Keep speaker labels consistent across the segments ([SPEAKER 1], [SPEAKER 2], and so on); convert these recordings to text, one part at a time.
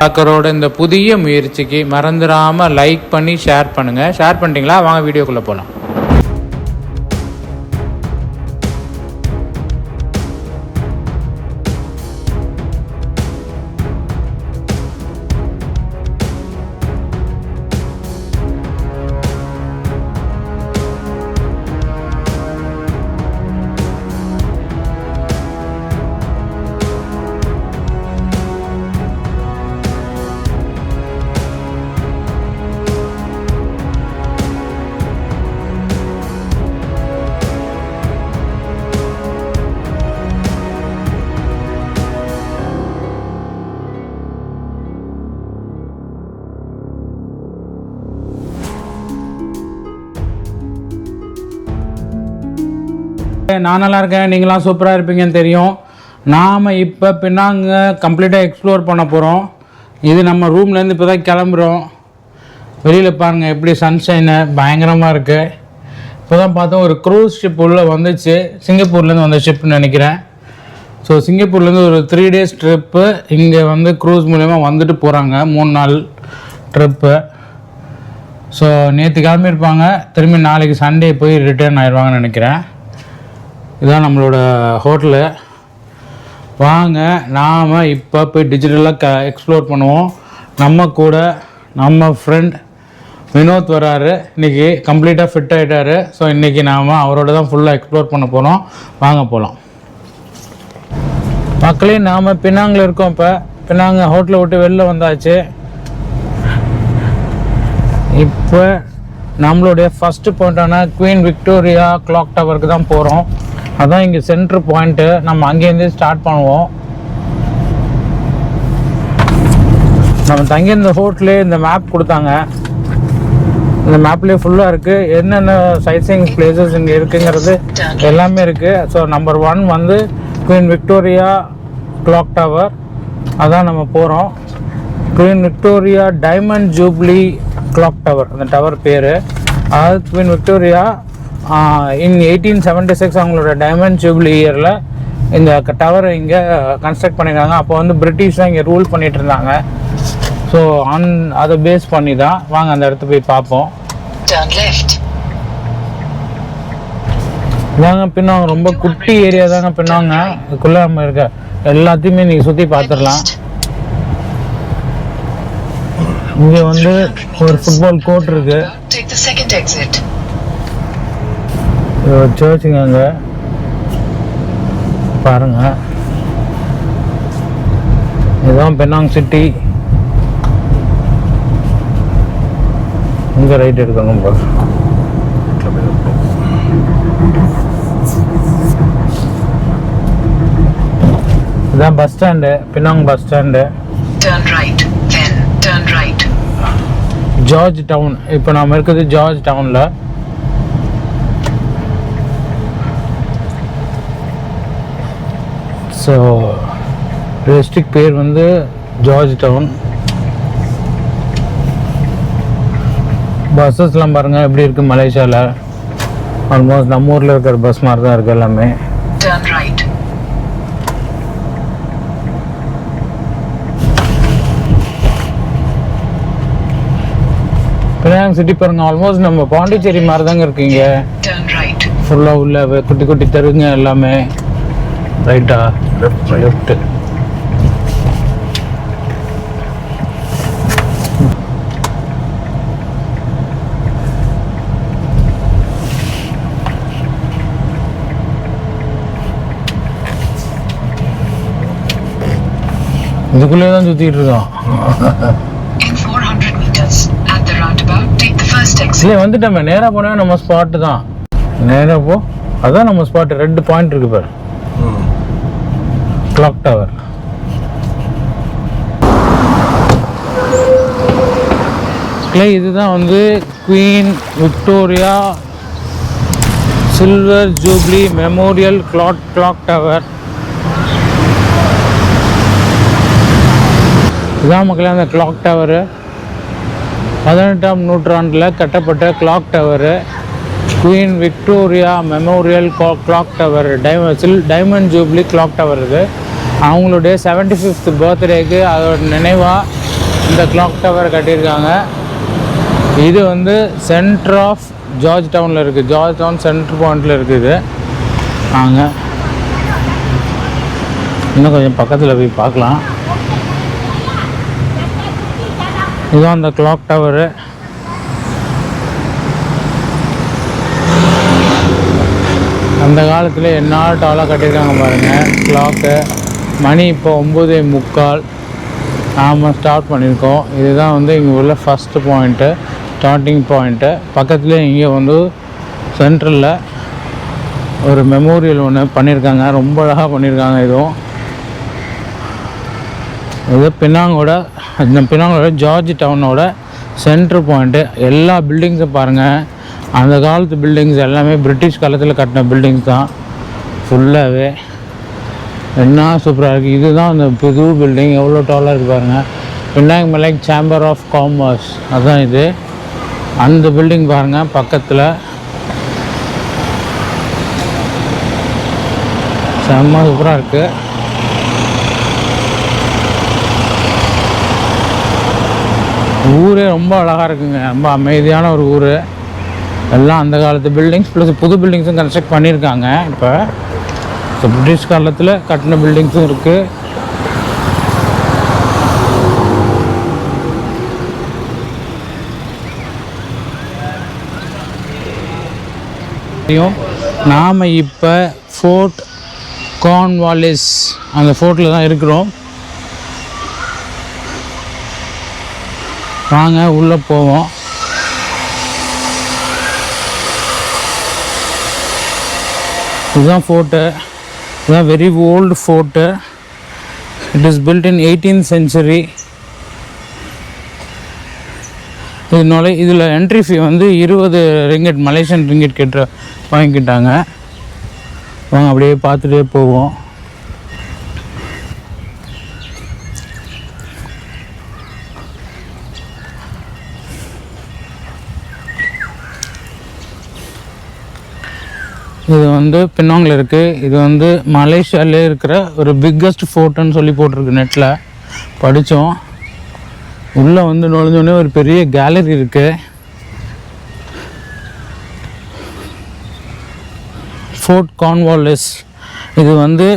[SPEAKER 1] டாக்கரோட இந்த புதிய முயற்சிக்கு மறந்துடாமல் லைக் பண்ணி ஷேர் பண்ணுங்கள் ஷேர் பண்ணிட்டீங்களா? வாங்க வீடியோக்குள்ளே போகலாம் நான் நல்லா இருக்கேன். நீங்களாம் சூப்பராக இருப்பீங்கன்னு தெரியும். நாம் இப்போ பின்னாங்க கம்ப்ளீட்டாக எக்ஸ்ப்ளோர் பண்ண போகிறோம் இது நம்ம ரூம்லேருந்து இப்போ தான் கிளம்புறோம். வெளியில் பாருங்கள் எப்படி சன்ஷைனு பயங்கரமாக இருக்குது இப்போ தான் பார்த்தோம் ஒரு க்ரூஸ் ஷிப் உள்ளே வந்துச்சு. சிங்கப்பூர்லேருந்து வந்த ஷிப்னு நினைக்கிறேன். ஸோ சிங்கப்பூர்லேருந்து ஒரு த்ரீ டேஸ் ட்ரிப்பு இங்கே வந்து க்ரூஸ் மூலயமா வந்துட்டு போகிறாங்க மூணு நாள் ட்ரிப்பு ஸோ நேற்று கிளம்பியிருப்பாங்க. திரும்பி நாளைக்கு சண்டே போய் ரிட்டர்ன் ஆயிடுவாங்கன்னு நினைக்கிறேன். இதுதான் நம்மளோட ஹோட்டலு. வாங்க நாம் இப்போ போய் டிஜிட்டலாக க எக்ஸ்ப்ளோர் பண்ணுவோம். நம்ம கூட நம்ம ஃப்ரெண்ட் வினோத் வராரு. இன்றைக்கி கம்ப்ளீட்டாக ஃபிட் ஆகிட்டாரு ஸோ இன்றைக்கி நாம் அவரோட தான் ஃபுல்லாக எக்ஸ்ப்ளோர் பண்ண போகிறோம் வாங்க போகலாம் மக்களே நாம் பின்னாங்கில் இருக்கோம் இப்போ. பின்னாங்க ஹோட்டலை விட்டு வெளில வந்தாச்சு. இப்போ நம்மளுடைய ஃபஸ்ட்டு பாயிண்டான குவீன் விக்டோரியா கிளாக் டவருக்கு தான் போகிறோம் அதான் இங்கே சென்ட்ரு பாயிண்ட்டு நம்ம அங்கேருந்து ஸ்டார்ட் பண்ணுவோம். நம்ம தங்கியிருந்த ஹோட்டலே இந்த மேப் கொடுத்தாங்க. இந்த மேப்லேயே ஃபுல்லாக இருக்குது என்னென்ன சைட்ஸிங் பிளேசஸ் இங்கே இருக்குங்கிறது எல்லாமே இருக்குது ஸோ நம்பர் ஒன் வந்து குவீன் விக்டோரியா கிளாக் டவர் அதான் நம்ம போகிறோம் queen Victoria diamond jubilee clock tower அந்த டவர் பேர். அதாவது queen Victoria in eighteen seventy six அவங்களோட டைமண்ட் ஜூப்ளி இயரில் இந்த டவரை இங்கே கன்ஸ்ட்ரக்ட் பண்ணியிருக்காங்க. அப்போ வந்து பிரிட்டிஷ் தான் இங்கே ரூல் பண்ணிட்டு இருந்தாங்க ஸோ அன் அதை பேஸ் பண்ணி தான் வாங்க அந்த இடத்த போய் பார்ப்போம். இதாங்க பின்னாங்க ரொம்ப குட்டி ஏரியா தாங்க பின்னாங்க இதுக்குள்ளே நம்ம இருக்க எல்லாத்தையுமே நீங்கள் சுற்றி பார்த்துடலாம். இங்கே வந்து ஒரு ஃபுட்பால் கோர்ட் இருக்கு. இது ஒரு சர்ச்சுங்க அங்கே பாருங்க. இதுதான் பெனாங் சிட்டி இங்கே ரைட் எடுக்கணும் பாரு இதுதான் bus stand Penang bus stand. George town இப்போ நாம இருக்கிறது ஜார்ஜ் டவுனில் ஸோ டிஸ்ட்ரிக்ட் பேர் வந்து ஜார்ஜ் டவுன் பஸ்ஸஸ்லாம் பாருங்கள் எப்படி இருக்குது மலேசியாவில் ஆல்மோஸ்ட் நம்ம ஊரில் இருக்கிற பஸ் மாதிரி தான் இருக்குது எல்லாமே. பினாங் சிட்டி பாருங்க ஆல்மோஸ்ட் நம்ம பாண்டிச்சேரி மாதிரி தாங்க இருக்கீங்க. ஃபுல்லாக உள்ள குட்டி குட்டி தெருங்க எல்லாமே. ரைட்டா லெஃப்ட் இதுக்குள்ளே தான் சுற்றிட்டு இருக்கோம்
[SPEAKER 2] In 400 meters, at the roundabout, take the first exit.
[SPEAKER 1] இல்லை வந்துட்டோமே. நேராக போனால் நம்ம ஸ்பாட்டு தான். நேராக போ. அதான் நம்ம ஸ்பாட் ரெண்டு பாயிண்ட் இருக்கு பாரு. கிளாக் டவர் இதுதான் வந்து queen Victoria silver jubilee memorial clock clock tower இதான் மக்களே அந்த கிளாக் டவரு பதினெட்டாம் நூற்றாண்டில் கட்டப்பட்ட clock tower queen Victoria memorial clock tower டைம சில் டைமண்ட் ஜூப்ளி கிளாக் டவர் இது. அவங்களுடைய செவன்டி ஃபிஃப்த் பர்த்டேக்கு அதோட நினைவாக இந்த கிளாக் டவர் கட்டியிருக்காங்க. இது வந்து சென்டர் ஆஃப் ஜார்ஜ் டவுனில் இருக்குது ஜார்ஜ் டவுன் சென்டர் பாயிண்டில் இருக்குது வாங்க. இன்னும் கொஞ்சம் பக்கத்தில் போய் பார்க்கலாம். இதுதான் அந்த கிளாக் டவரு அந்த காலத்தில் என்ன டாலாக கட்டியிருக்காங்க பாருங்கள் கிளாக்கு மணி இப்போ ஒம்பது முக்கால். நாம் ஸ்டார்ட் பண்ணியிருக்கோம் இதுதான் வந்து இங்கே உள்ள ஃபஸ்ட்டு பாயிண்ட்டு ஸ்டார்டிங் பாயிண்ட்டு பக்கத்துலேயே இங்கே வந்து சென்ட்ரலில் ஒரு மெமோரியல் ஒன்று பண்ணியிருக்காங்க ரொம்ப அழகாக பண்ணியிருக்காங்க இதுவும். இது பினாங்கோட இந்த பினாங்கோட ஜார்ஜ் டவுனோட சென்ட்ரு பாயிண்ட்டு எல்லா பில்டிங்ஸும் பாருங்கள் அந்த காலத்து பில்டிங்ஸ் எல்லாமே பிரிட்டிஷ் காலத்தில் கட்டின பில்டிங்ஸ் தான். ஃபுல்லாகவே என்ன சூப்பராக இருக்குது இதுதான் அந்த புது பில்டிங் எவ்வளோ டாலாக இருக்குது பாருங்கள் பின்னாங்க மலைக் சேம்பர் ஆஃப் காமர்ஸ் அதுதான் இது. அந்த பில்டிங் பாருங்கள் பக்கத்தில். செம்ம சூப்பராக இருக்குது ஊரே ரொம்ப அழகாக இருக்குங்க. ரொம்ப அமைதியான ஒரு ஊர். எல்லாம் அந்த காலத்து பில்டிங்ஸ் ப்ளஸ் புது பில்டிங்ஸும் கன்ஸ்ட்ரக்ட் பண்ணியிருக்காங்க இப்போ. ஸோ பிரிட்டிஷ் காலத்தில் கட்டின பில்டிங்ஸும் இருக்குது நாம் இப்போ ஃபோர்ட் கார்ன்வாலிஸ் அந்த ஃபோர்ட்டில் தான் இருக்கிறோம். வாங்க உள்ளே போவோம். இதுதான் ஃபோர்ட்டு இதுதான் very old fort it is built in eighteen century இதனால இதில் என்ட்ரி ஃபீ வந்து இருபது ரிங்கெட் மலேசியன் ரிங்கெட் கெட்ட வாங்கிக்கிட்டாங்க. வாங்க அப்படியே பார்த்துட்டே போவோம். இது வந்து பின்னாங்கில் இருக்குது இது வந்து மலேசியாலே இருக்கிற ஒரு பிக்கஸ்ட் ஃபோர்ட்டுன்னு சொல்லி போட்டிருக்கு நெட்டில் படித்தோம் உள்ளே வந்து நுழைஞ்சோடனே ஒரு பெரிய கேலரி இருக்குது ஃபோர்ட் கார்ன்வாலிஸ் இது வந்து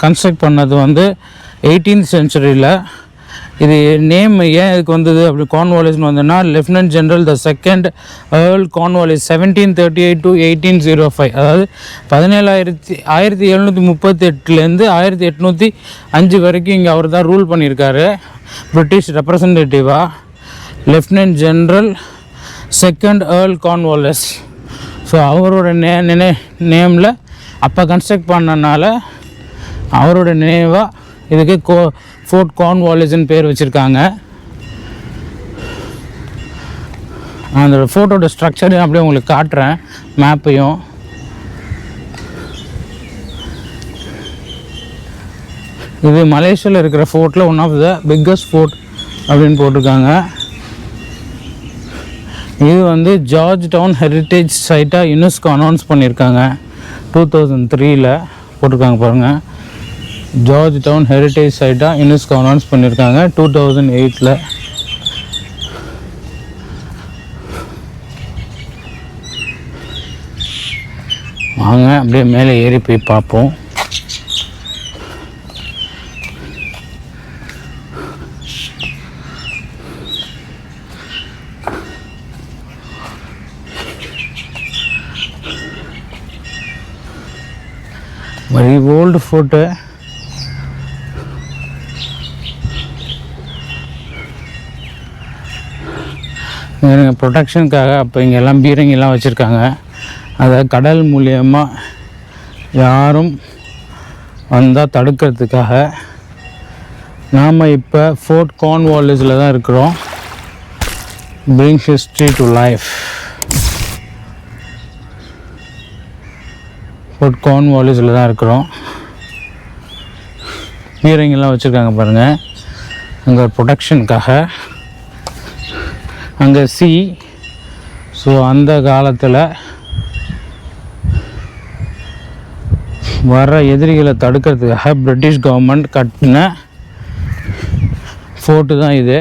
[SPEAKER 1] கன்ஸ்ட்ரக்ட் பண்ணது வந்து எயிட்டீன்த் சென்ச்சுரியில் இது நேம் ஏன் இதுக்கு வந்தது? அப்படி கார்ன்வாலிஸ்னு வந்ததுன்னா lieutenant general the second earl Cornwallis seventeen thirty eight to eighteen zero five அதாவது பதினேழாயிரத்தி ஆயிரத்தி எழுநூற்றி முப்பத்தி எட்டுலேருந்து ஆயிரத்தி எட்நூற்றி அஞ்சு வரைக்கும் இங்கே அவர் தான் ரூல் பண்ணியிருக்காரு. British ரெப்ரசன்டேட்டிவாக lieutenant general second earl Cornwallis so அவரோட நே நினை நேமில் அப்போ கன்ஸ்ட்ரக்ட் பண்ணனால அவரோட நினைவாக இதுக்கு கோ ஃபோர்ட் கார்ன்வாலிஸ்னு பேர் வச்சுருக்காங்க. அந்த ஃபோட்டோட ஸ்ட்ரக்சரையும் அப்படியே உங்களுக்கு காட்டுறேன் மேப்பையும் இது மலேசியாவில் இருக்கிற ஃபோர்ட்டில் one of the biggest fort அப்படின்னு போட்டிருக்காங்க. இது வந்து ஜார்ஜ் டவுன் ஹெரிட்டேஜ் சைட்டாக யுனெஸ்கோ அனௌன்ஸ் பண்ணியிருக்காங்க. டூ தௌசண்ட் த்ரீயில் போட்டிருக்காங்க பாருங்கள் ஜார்ஜ் டவுன் ஹெரிட்டேஜ் சைட்டாக யுனெஸ்கோ அனௌன்ஸ் பண்ணியிருக்காங்க டூ தௌசண்ட் எயிட்டில் வாங்க அப்படியே மேலே ஏறி போய் பார்ப்போம். வெரி ஓல்டு ஃபோட்டோ ப்ரொடெக்ஷனுக்காக அப்போ இங்கே எல்லாம் பீரங்கிலாம் வச்சுருக்காங்க. அதை கடல் மூலியமாக யாரும் வந்தால் தடுக்கிறதுக்காக நாம் இப்போ ஃபோர்ட் கார்ன்வாலிஸில் தான் இருக்கிறோம். Brings history to life fort கார்ன்வாலிஸில் தான் இருக்கிறோம். பீரங்கிலாம் வச்சுருக்காங்க பாருங்கள் அங்கே ப்ரொடெக்ஷனுக்காக அங்கே சி ஸோ அந்த காலத்தில் வர எதிரிகளை தடுக்கிறதுக்காக பிரிட்டிஷ் கவர்மெண்ட் கட்டின ஃபோர்ட்டு தான் இது.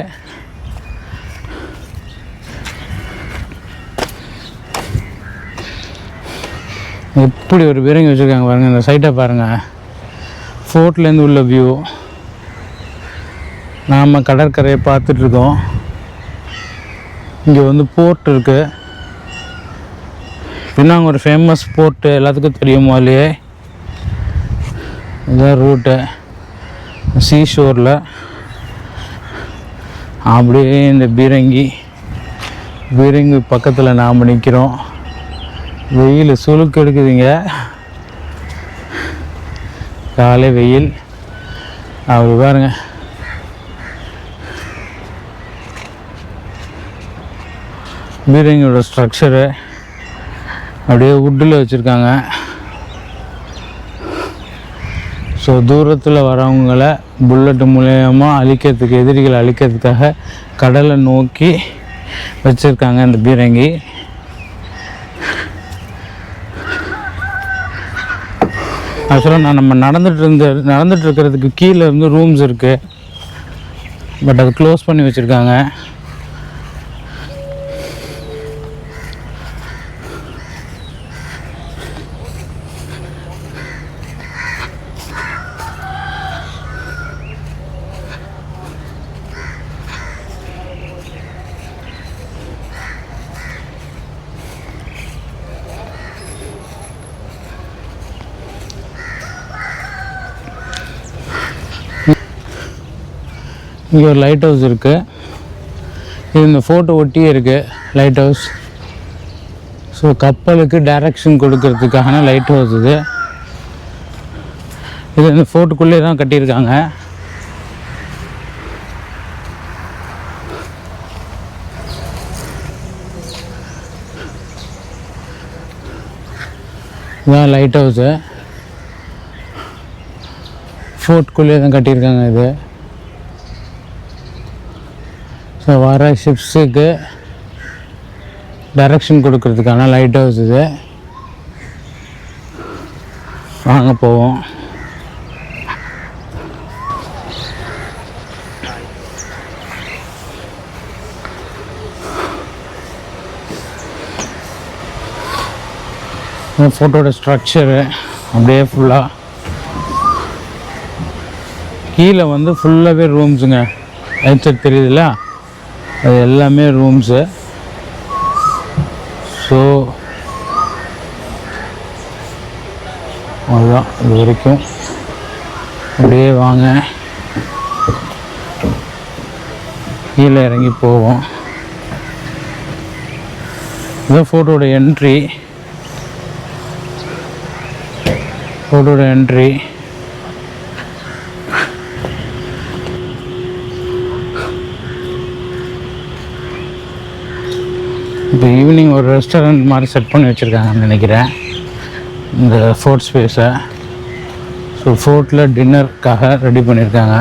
[SPEAKER 1] எப்படி ஒரு விரங்கி வச்சுருக்காங்க பாருங்கள் இந்த சைட்டை பாருங்கள் ஃபோர்ட்லேருந்து உள்ள வியூ நாம் கடற்கரையை பார்த்துட்ருக்கோம் இங்கே வந்து போர்ட் இருக்குது பின்னாங்க ஒரு ஃபேமஸ் போர்ட்டு எல்லாத்துக்கும் தெரியும் முதலையே இதான் ரூட்டு சீ ஷோரில் அப்படியே இந்த பீரங்கி. பீரங்கி பக்கத்தில் நாம் நிற்கிறோம் வெயில் சுளுக்கு எடுக்குதுங்க. காலை வெயில். அப்படி பாருங்கள் பீரங்கியோட ஸ்ட்ரக்சரு அப்படியே வுட்டில் வச்சுருக்காங்க. ஸோ தூரத்தில் வரவங்கள புல்லட் மூலயமா அழிக்கிறதுக்கு எதிரிகளை அழிக்கிறதுக்காக கடலை நோக்கி வச்சுருக்காங்க இந்த பீரங்கி. ஆக்சுவலாக நான் நம்ம நடந்துட்டு இருந்த நடந்துட்டு இருக்கிறதுக்கு கீழே இருந்து ரூம்ஸ் இருக்குது பட் அது க்ளோஸ் பண்ணி வச்சுருக்காங்க. இங்கே ஒரு லைட் ஹவுஸ் இருக்குது இது இந்த ஃபோட்டோ ஒட்டியே இருக்குது லைட் ஹவுஸ் ஸோ கப்பலுக்கு டைரக்ஷன் கொடுக்கறதுக்கான லைட் ஹவுஸ் இது. இது இந்த ஃபோர்ட்டுக்குள்ளே தான் கட்டியிருக்காங்க. இதுதான் லைட் ஹவுஸு ஃபோர்ட்குள்ளே தான் கட்டியிருக்காங்க இது. ஸோ வர ஷிப்ஸுக்கு டைரக்ஷன் கொடுக்கறதுக்கான லைட் ஹவுஸ் இது. வாங்க போவோம். ஃபோட்டோட ஸ்ட்ரக்சரு அப்படியே ஃபுல்லாக கீழே வந்து ஃபுல்லாகவே ரூம்ஸுங்க ரைட் தெரியுதுல்ல அது எல்லாமே ரூம்ஸு ஸோ அதுதான் இது வரைக்கும். அப்படியே வாங்க. கீழே இறங்கி போவோம். இதுதான் ஃபோட்டோட என்ட்ரி ஃபோட்டோட என்ட்ரி இப்போ ஈவினிங் ஒரு ரெஸ்டாரண்ட் மாதிரி செட் பண்ணி வச்சுருக்காங்கன்னு நினைக்கிறேன். இந்த ஃபோர்ட் ஸ்பேஸை ஸோ ஃபோர்ட்டில் டின்னருக்காக ரெடி பண்ணியிருக்காங்க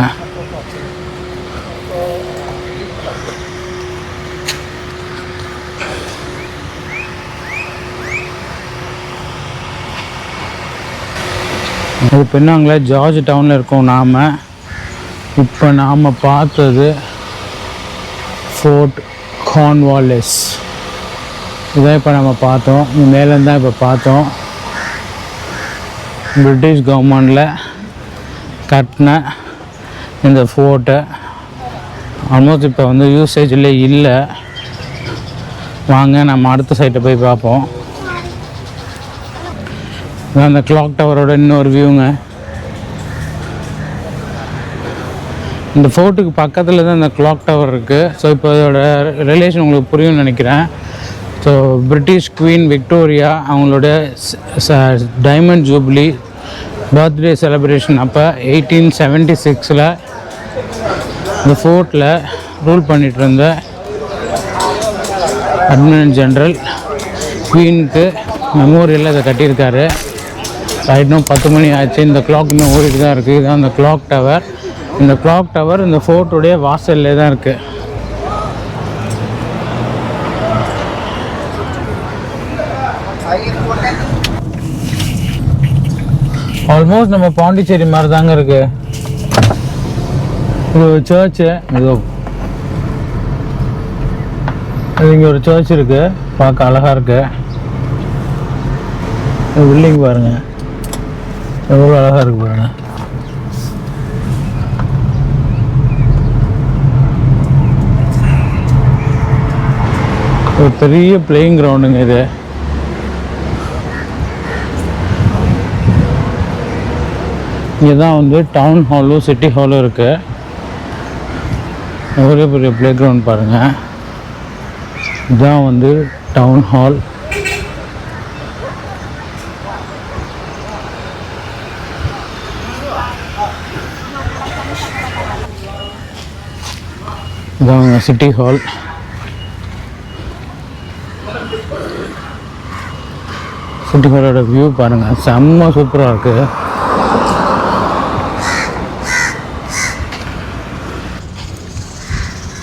[SPEAKER 1] இது பின்னாங்களே ஜார்ஜ் டவுனில் இருக்கோம் நாம். இப்போ நாம் பார்த்தது ஃபோர்ட் கான்வாலிஸ் இதான் இப்போ நம்ம பார்த்தோம். இது மேலேருந்து தான் இப்போ பார்த்தோம். பிரிட்டிஷ் கவர்மெண்டில் கட்டின இந்த ஃபோர்ட்டை ஆல்மோஸ்ட் இப்போ வந்து யூசேஜில் இல்லை. வாங்க நம்ம அடுத்த சைட்டை போய் பார்ப்போம். அந்த கிளாக் டவரோட இன்னொரு வியூங்க இந்த ஃபோர்ட்டுக்கு பக்கத்தில் தான் இந்த கிளாக் டவர் இருக்குது ஸோ இப்போ இதோட ரிலேஷன் உங்களுக்கு புரியும்னு நினைக்கிறேன். ஸோ பிரிட்டிஷ் குவீன் விக்டோரியா அவங்களோட டைமண்ட் ஜூப்ளி பர்த்டே செலிப்ரேஷன் அப்போ எயிட்டீன் செவன்ட்டி சிக்ஸில் இந்த ஃபோர்ட்டில் ரூல் பண்ணிட்டு இருந்த அட்மிரல் ஜென்ரல் குவீனுக்கு மெமோரியலில் இதை கட்டியிருக்காரு. இன்னும் பத்து மணி ஆச்சு. இந்த கிளாக் இன்னும் ஓடிட்டு தான் இருக்குது இதுதான் இந்த கிளாக் டவர் இந்த கிளாக் டவர் இந்த ஃபோர்ட்டுடைய வாசல்லே தான் இருக்குது ஆல்மோஸ்ட் நம்ம பாண்டிச்சேரி மாதிரி தாங்க இருக்கு. இது ஒரு சர்ச்சு இதோ. இது இங்கே ஒரு சர்ச் இருக்கு. பார்க்க அழகா இருக்கு. பில்டிங் பாருங்க. எவ்வளோ அழகா இருக்கு பாருங்க. ஒரு பெரிய பிளேயிங் கிரவுண்டுங்க இது. இங்கே தான் வந்து டவுன் ஹாலும் சிட்டி ஹாலும் இருக்குது ஒரே பெரிய ப்ளே கிரவுண்ட் பாருங்கள் இதுதான் வந்து டவுன் ஹால் இதான் சிட்டி ஹால் சிட்டி ஹாலோட வியூ பாருங்கள் செம்ம சூப்பராக இருக்குது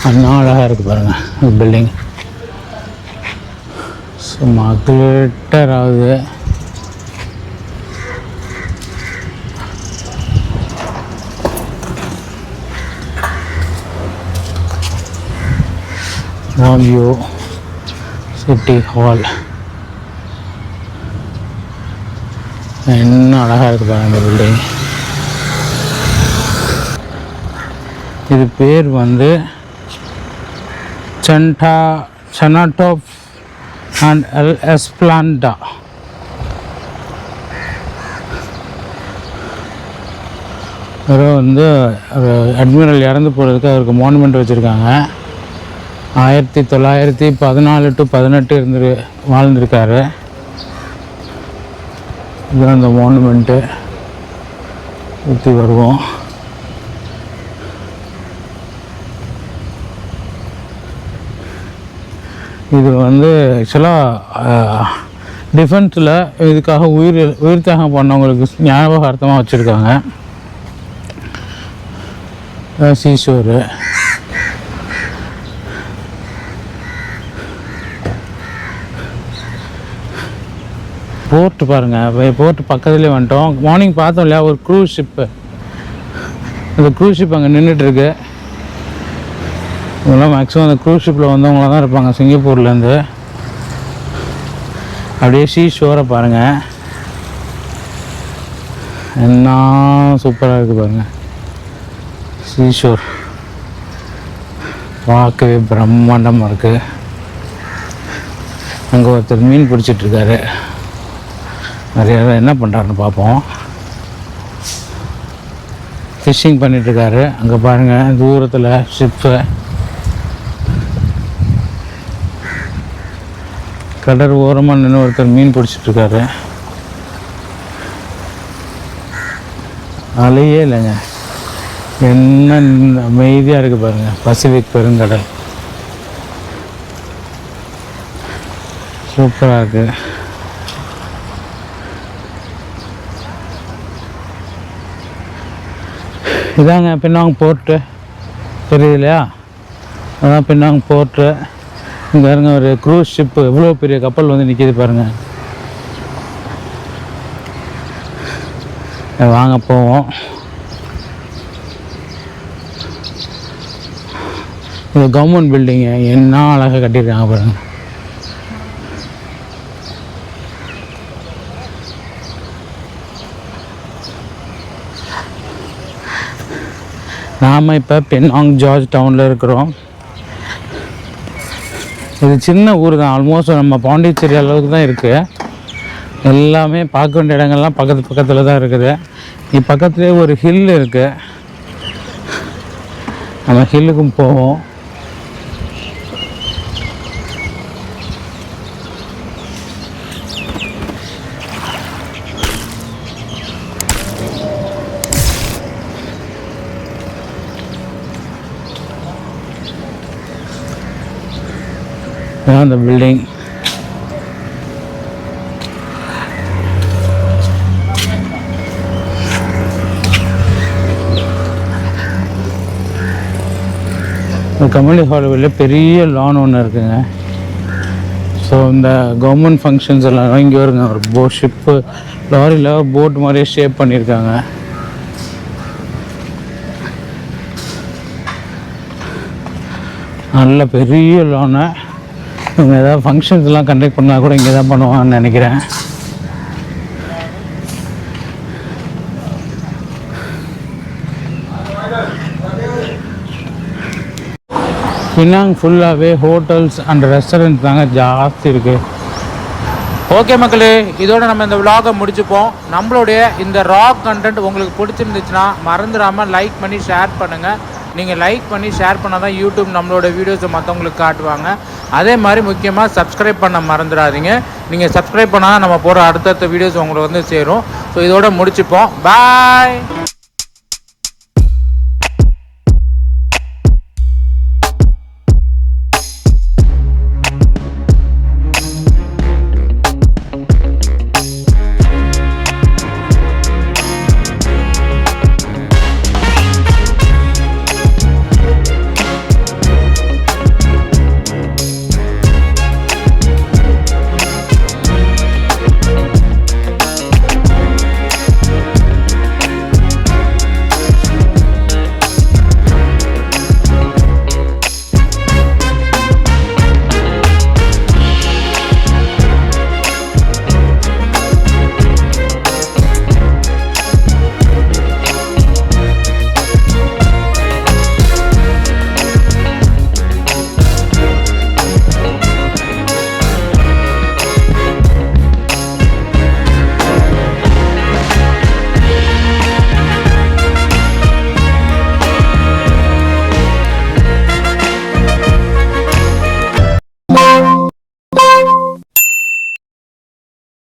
[SPEAKER 1] அண்ணா அழகாக இருக்குது பாருங்கள் பில்டிங் சும்மா கிளிட்டர் ஆகுது வியூ சிட்டி ஹால் என்ன அழகாக இருக்குது பாருங்க இந்த பில்டிங் இது பேர் வந்து சென்டா செனாட்டோப் அண்ட் எல் எஸ்பிளான்டா வெறும் வந்து அட்மிரல் இறந்து போகிறதுக்கு அவருக்கு மானுமெண்ட் வச்சுருக்காங்க. ஆயிரத்தி தொள்ளாயிரத்தி பதினாலு டு பதினெட்டு இருந்து வாழ்ந்திருக்காரு. இதுதான் அந்த மானுமெண்ட்டு சுற்றி வருவோம். இது வந்து ஆக்சுவலாக டிஃபென்ஸில் இதுக்காக உயிர் உயிர் தியாகம் பண்ணவங்களுக்கு ஞாபகார்த்தமாக வச்சுருக்காங்க. சீஷோரு. போர்ட் பாருங்கள் போர்ட் பக்கத்துலேயே வந்துட்டோம். மார்னிங் பார்த்தோம் இல்லையா? ஒரு க்ரூஸ் ஷிப்பு அந்த க்ரூஸ் ஷிப் அங்கே நின்றுட்டுருக்கு இதெல்லாம் மேக்ஸிமம் அந்த க்ரூஸ் ஷிப்பில் வந்தவங்களாம் தான் இருப்பாங்க சிங்கப்பூர்லேருந்து அப்படியே சீ ஷோரை பாருங்கள் என்ன சூப்பராக இருக்குது பாருங்கள் சீஷோர் பார்க்கவே பிரம்மாண்டமாக இருக்குது அங்கே ஒருத்தர் மீன் பிடிச்சிட்ருக்காரு நிறைய என்ன பண்ணுறாருன்னு பார்ப்போம். ஃபிஷ்ஷிங் பண்ணிகிட்ருக்காரு அங்கே பாருங்கள் தூரத்தில் ஷிப்பு கடல் ஓரமாக நின்று ஒருத்தர் மீன் பிடிச்சிட்ருக்காரு. அலையே இல்லைங்க. என்ன அமைதியாக இருக்குது பாருங்கள் பசிபிக் பெருங்கடல். சூப்பராக இருக்குது இதாங்க பின்னாங்க போர்ட்டு. தெரியுது இல்லையா? அதான் பின்னாங்க போர்ட்டு. இங்கே இருங்க ஒரு க்ரூஸ் ஷிப்பு எவ்வளோ பெரிய கப்பல் வந்து நிற்கிது பாருங்கள் வாங்க போவோம். இது கவர்மெண்ட் பில்டிங்கு என்ன அழகாக கட்டியிருக்காங்க பாருங்க. நாம் இப்போ பென்னாங் ஜார்ஜ் டவுனில் இருக்கிறோம். இது சின்ன ஊர் தான். ஆல்மோஸ்ட் நம்ம பாண்டிச்சேரி அளவுக்கு தான் இருக்குது எல்லாமே பார்க்க வேண்டிய இடங்கள்லாம் பக்கத்து பக்கத்தில் தான் இருக்குது. இது பக்கத்துலேயே ஒரு ஹில் இருக்குது நம்ம ஹில்லுக்கும் போவோம். இதுதான் அந்த பில்டிங் கம்யூனிட்டி ஹால் வெளில பெரிய லான் ஒன்று இருக்குங்க. ஸோ இந்த கவர்மெண்ட் ஃபங்க்ஷன்ஸ் எல்லாம் இங்கே வருங்க. ஒரு போ ஷிப்பு லாரியில் போட் மாதிரியே ஷேப் பண்ணியிருக்காங்க. நல்ல பெரிய லோனு இவங்க ஏதாவது ஃபங்க்ஷன்ஸ்லாம் கண்டக்ட் பண்ணால் கூட இங்கே தான் பண்ணுவாங்கன்னு நினைக்கிறேன். பினாங் ஃபுல்லாகவே ஹோட்டல்ஸ் அண்ட் ரெஸ்டாரண்ட் தாங்க ஜாஸ்தி இருக்குது ஓகே மக்களே இதோட நம்ம இந்த விலாகை முடிச்சுப்போம். நம்மளுடைய இந்த ராக் கண்டென்ட் உங்களுக்கு பிடிச்சிருந்துச்சுன்னா மறந்துடாமல் லைக் பண்ணி ஷேர் பண்ணுங்கள் நீங்கள் லைக் பண்ணி ஷேர் பண்ணால் தான் யூடியூப் நம்மளோட வீடியோஸை மற்றவங்களுக்கு காட்டுவாங்க. அதே மாதிரி முக்கியமாக சப்ஸ்கிரைப் பண்ண மறந்துடாதீங்க. நீங்கள் சப்ஸ்கிரைப் பண்ணால் நம்ம போகிற அடுத்தடுத்த வீடியோஸ் உங்களுக்கு வந்து சேரும். ஸோ இதோட முடிச்சுப்போம். பாய்